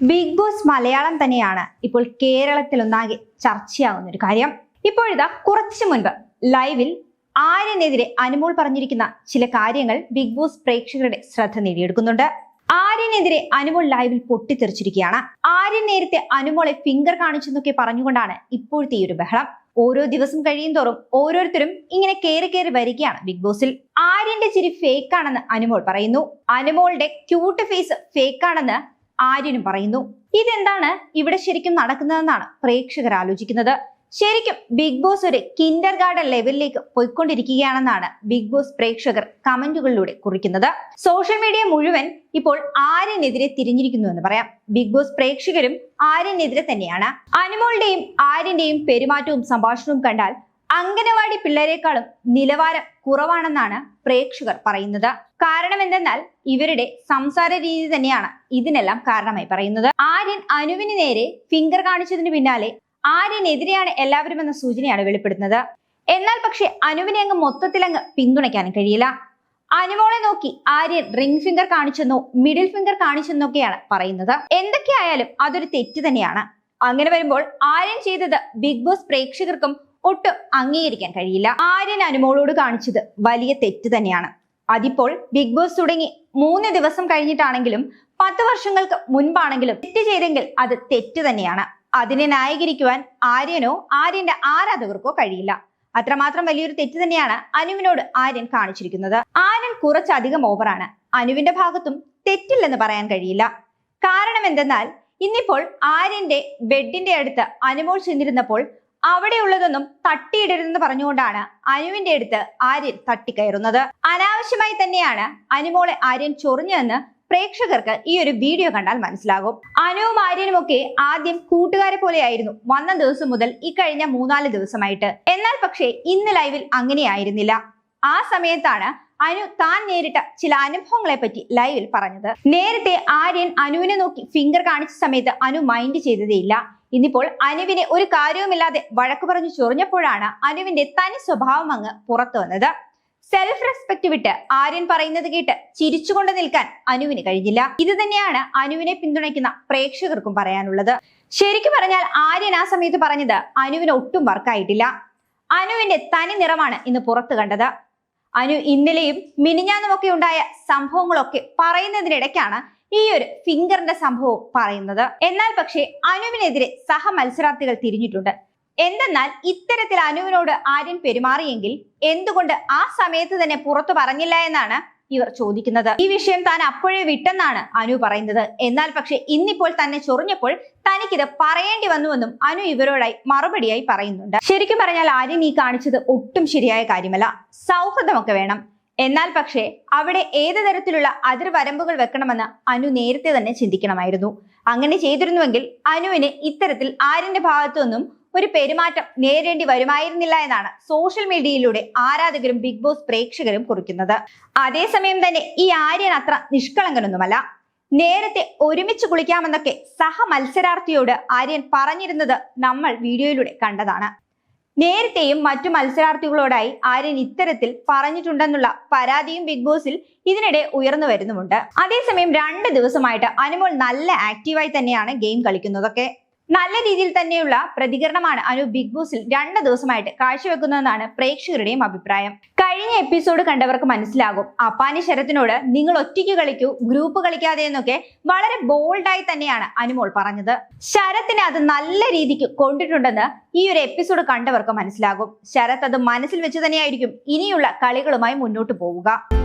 Big boss Malayalam തന്നെയാണ് ഇപ്പോൾ കേരളത്തിൽ ഒന്നാകെ ചർച്ചയാവുന്ന ഒരു കാര്യം. ഇപ്പോഴിതാ കുറച്ചു മുൻപ് ലൈവിൽ ആര്യനെതിരെ അനുമോൾ പറഞ്ഞിരിക്കുന്ന ചില കാര്യങ്ങൾ ബിഗ് ബോസ് പ്രേക്ഷകരുടെ ശ്രദ്ധ നേടിയെടുക്കുന്നുണ്ട്. ആര്യനെതിരെ അനുമോൾ ലൈവിൽ പൊട്ടിത്തെറിച്ചിരിക്കുകയാണ്. ആര്യൻ നേരത്തെ അനുമോളെ ഫിംഗർ കാണിച്ചെന്നൊക്കെ പറഞ്ഞുകൊണ്ടാണ് ഇപ്പോഴത്തെ ഈ ഒരു ബഹളം. ഓരോ ദിവസം കഴിയും തോറും ഓരോരുത്തരും ഇങ്ങനെ കയറി കയറി വരികയാണ് ബിഗ് ബോസിൽ. ആര്യന്റെ ചിരി ഫേക്കാണെന്ന് അനുമോൾ പറയുന്നു. അനുമോളുടെ ക്യൂട്ട് ഫേസ് ഫേക്ക് ആണെന്ന് ആര്യനും പറയുന്നു ഇതെന്താണ് ഇവിടെ ശരിക്കും നടക്കുന്നതെന്നാണ് പ്രേക്ഷകർ ആലോചിക്കുന്നത്. ശരിക്കും ബിഗ് ബോസ് ഒരു കിൻഡർ ഗാർഡൻ ലെവലിലേക്ക് പോയിക്കൊണ്ടിരിക്കുകയാണെന്നാണ് ബിഗ് ബോസ് പ്രേക്ഷകർ കമന്റുകളിലൂടെ കുറിക്കുന്നത്. സോഷ്യൽ മീഡിയ മുഴുവൻ ഇപ്പോൾ ആര്യനെതിരെ തിരിഞ്ഞിരിക്കുന്നു എന്ന് പറയാം. ബിഗ് ബോസ് പ്രേക്ഷകരും ആര്യനെതിരെ തന്നെയാണ്. അനുമോളുടെയും ആര്യന്റെയും പെരുമാറ്റവും സംഭാഷണവും കണ്ടാൽ അംഗനവാടി പിള്ളേരെക്കാളും നിലവാരം കുറവാണെന്നാണ് പ്രേക്ഷകർ പറയുന്നത്. കാരണം എന്തെന്നാൽ ഇവരുടെ സംസാര രീതി തന്നെയാണ് ഇതിനെല്ലാം കാരണമായി പറയുന്നത്. ആര്യൻ അനുവിന് നേരെ ഫിംഗർ കാണിച്ചതിന് പിന്നാലെ ആര്യനെതിരെയാണ് എല്ലാവരും എന്ന സൂചനയാണ് വെളിപ്പെടുത്തുന്നത് എന്നാൽ പക്ഷെ അനുവിനെ അങ്ങ് മൊത്തത്തിൽ അങ്ങ് പിന്തുണയ്ക്കാനും കഴിയില്ല. അനുമോളെ നോക്കി ആര്യൻ റിംഗ് ഫിംഗർ കാണിച്ചെന്നോ മിഡിൽ ഫിംഗർ കാണിച്ചെന്നൊക്കെയാണ് പറയുന്നത്. എന്തൊക്കെയായാലും അതൊരു തെറ്റ് തന്നെയാണ്. അങ്ങനെ വരുമ്പോൾ ആര്യൻ ചെയ്തത് ബിഗ് ബോസ് പ്രേക്ഷകർക്കും ഒട്ടും അംഗീകരിക്കാൻ കഴിയില്ല. ആര്യൻ അനുമോളോട് കാണിച്ചത് വലിയ തെറ്റ് തന്നെയാണ്. അതിപ്പോൾ ബിഗ് ബോസ് തുടങ്ങി മൂന്ന് ദിവസം കഴിഞ്ഞിട്ടാണെങ്കിലും പത്ത് വർഷങ്ങൾക്ക് മുൻപാണെങ്കിലും തെറ്റ് ചെയ്തെങ്കിൽ അത് തെറ്റ് തന്നെയാണ്. അതിനെ ന്യായീകരിക്കുവാൻ ആര്യനോ ആര്യന്റെ ആരാധകർക്കോ കഴിയില്ല. അത്രമാത്രം വലിയൊരു തെറ്റ് തന്നെയാണ് അനുവിനോട് ആര്യൻ കാണിച്ചിരിക്കുന്നത്. ആര്യൻ കുറച്ചധികം ഓവറാണ്. അനുവിന്റെ ഭാഗത്തും തെറ്റില്ലെന്ന് പറയാൻ കഴിയില്ല. കാരണം എന്തെന്നാൽ ഇന്നിപ്പോൾ ആര്യന്റെ ബെഡിന്റെ അടുത്ത് അനുമോൾ ചെന്നിരുന്നപ്പോൾ അവിടെയുള്ളതൊന്നും തട്ടിയിടരുതെന്ന് പറഞ്ഞുകൊണ്ടാണ് അനുവിന്റെ അടുത്ത് ആര്യൻ തട്ടിക്കയറുന്നത്. അനാവശ്യമായി തന്നെയാണ് അനുമോളെ ആര്യൻ ചൊറിഞ്ഞതെന്ന് പ്രേക്ഷകർക്ക് ഈ ഒരു വീഡിയോ കണ്ടാൽ മനസ്സിലാകും. അനുവും ആര്യനും ഒക്കെ ആദ്യം കൂട്ടുകാരെ പോലെയായിരുന്നു വന്ന ദിവസം മുതൽ ഇക്കഴിഞ്ഞ മൂന്നാൽ ദിവസമായിട്ട്. എന്നാൽ പക്ഷേ ഇന്ന് ലൈവിൽ അങ്ങനെയായിരുന്നില്ല. ആ സമയത്താണ് അനു താൻ നേരിട്ട ചില അനുഭവങ്ങളെ പറ്റി ലൈവിൽ പറഞ്ഞത്. നേരത്തെ ആര്യൻ അനുവിനെ നോക്കി ഫിംഗർ കാണിച്ച സമയത്ത് അനു മൈൻഡ് ചെയ്തതേയില്ല. ഇന്നിപ്പോൾ അനുവിനെ ഒരു കാര്യവുമില്ലാതെ വഴക്ക് പറഞ്ഞു ചൊറിഞ്ഞപ്പോഴാണ് അനുവിന്റെ തനി സ്വഭാവം അങ്ങ് പുറത്തു വന്നത്. സെൽഫ് റെസ്പെക്ട് വിട്ട് ആര്യൻ പറയുന്നത് കേട്ട് ചിരിച്ചുകൊണ്ട് നിൽക്കാൻ അനുവിന് കഴിഞ്ഞില്ല. ഇത് തന്നെയാണ് അനുവിനെ പിന്തുണയ്ക്കുന്ന പ്രേക്ഷകർക്കും പറയാനുള്ളത്. ശരിക്കും പറഞ്ഞാൽ ആര്യൻ ആ സമയത്ത് പറഞ്ഞത് അനുവിന് ഒട്ടും വർക്കായിട്ടില്ല അനുവിന്റെ തനി നിറമാണ് ഇന്ന് പുറത്തു കണ്ടത്. അനു ഇന്നലെയും മിനിഞ്ഞാന്നുമൊക്കെ ഉണ്ടായ സംഭവങ്ങളൊക്കെ പറയുന്നതിനിടയ്ക്കാണ് ഈ ഒരു ഫിംഗറിന്റെ സംഭവം പറയുന്നത്. എന്നാൽ പക്ഷേ അനുവിനെതിരെ സഹ മത്സരാർത്ഥികൾ തിരിഞ്ഞിട്ടുണ്ട്. എന്തെന്നാൽ ഇത്തരത്തിൽ അനുവിനോട് ആര്യൻ പെരുമാറിയെങ്കിൽ എന്തുകൊണ്ട് ആ സമയത്ത് തന്നെ പുറത്തു പറഞ്ഞില്ല എന്നാണ് ഇവർ ചോദിക്കുന്നത്. ഈ വിഷയം താൻ അപ്പോഴേ വിട്ടെന്നാണ് അനു പറയുന്നത്. എന്നാൽ പക്ഷെ ഇന്നിപ്പോൾ തന്നെ ചൊറിഞ്ഞപ്പോൾ തനിക്കിത് പറയേണ്ടി വന്നുവെന്നും അനു ഇവരോടായി മറുപടിയായി പറയുന്നുണ്ട്. ശരിക്കും പറഞ്ഞാൽ ആര്യൻ ഈ കാണിച്ചത് ഒട്ടും ശരിയായ കാര്യമല്ല. സൗഹൃദമൊക്കെ വേണം. എന്നാൽ പക്ഷേ അവിടെ ഏത് തരത്തിലുള്ള അതിർവരമ്പുകൾ വെക്കണമെന്ന് അനു നേരത്തെ തന്നെ ചിന്തിക്കണമായിരുന്നു. അങ്ങനെ ചെയ്തിരുന്നുവെങ്കിൽ അനുവിന് ഇത്തരത്തിൽ ആര്യന്റെ ഭാഗത്തു നിന്നും ഒരു പെരുമാറ്റം നേരിടേണ്ടി വരുമായിരുന്നില്ല എന്നാണ് സോഷ്യൽ മീഡിയയിലൂടെ ആരാധകരും ബിഗ് ബോസ് പ്രേക്ഷകരും കുറിക്കുന്നത്. അതേസമയം തന്നെ ഈ ആര്യൻ അത്ര നിഷ്കളങ്കനൊന്നുമല്ല. നേരത്തെ ഒരുമിച്ച് കുളിക്കാമെന്നൊക്കെ സഹ മത്സരാർത്ഥിയോട് ആര്യൻ പറഞ്ഞിരുന്നത് നമ്മൾ വീഡിയോയിലൂടെ കണ്ടതാണ്. നേരത്തെയും മറ്റു മത്സരാർത്ഥികളോടായി ആര്യൻ ഇത്തരത്തിൽ പറഞ്ഞിട്ടുണ്ടെന്നുള്ള പരാതിയും ബിഗ് ബോസിൽ ഇതിനിടെ ഉയർന്നു വരുന്നുമുണ്ട്. അതേസമയം രണ്ട് ദിവസമായിട്ട് അനുമോൾ നല്ല ആക്റ്റീവായി തന്നെയാണ് ഗെയിം കളിക്കുന്നതൊക്കെ. നല്ല രീതിയിൽ തന്നെയുള്ള പ്രതികരണമാണ് അനു ബിഗ് ബോസിൽ രണ്ട് ദിവസമായിട്ട് കാഴ്ചവെക്കുന്നതെന്നാണ് പ്രേക്ഷകരുടെയും അഭിപ്രായം. കഴിഞ്ഞ എപ്പിസോഡ് കണ്ടവർക്ക് മനസ്സിലാകും. അപ്പാനി ശരത്തിനോട് നിങ്ങൾ ഒറ്റയ്ക്ക് കളിക്കൂ ഗ്രൂപ്പ് കളിക്കാതെ എന്നൊക്കെ വളരെ ബോൾഡായി തന്നെയാണ് അനുമോൾ പറഞ്ഞത്. ശരത്തിനെ അത് നല്ല രീതിക്ക് കൊണ്ടിട്ടുണ്ടെന്ന് ഈ ഒരു എപ്പിസോഡ് കണ്ടവർക്ക് മനസ്സിലാകും. ശരത് അത് മനസ്സിൽ വെച്ച് തന്നെയായിരിക്കും ഇനിയുള്ള കളികളുമായി മുന്നോട്ട് പോവുക.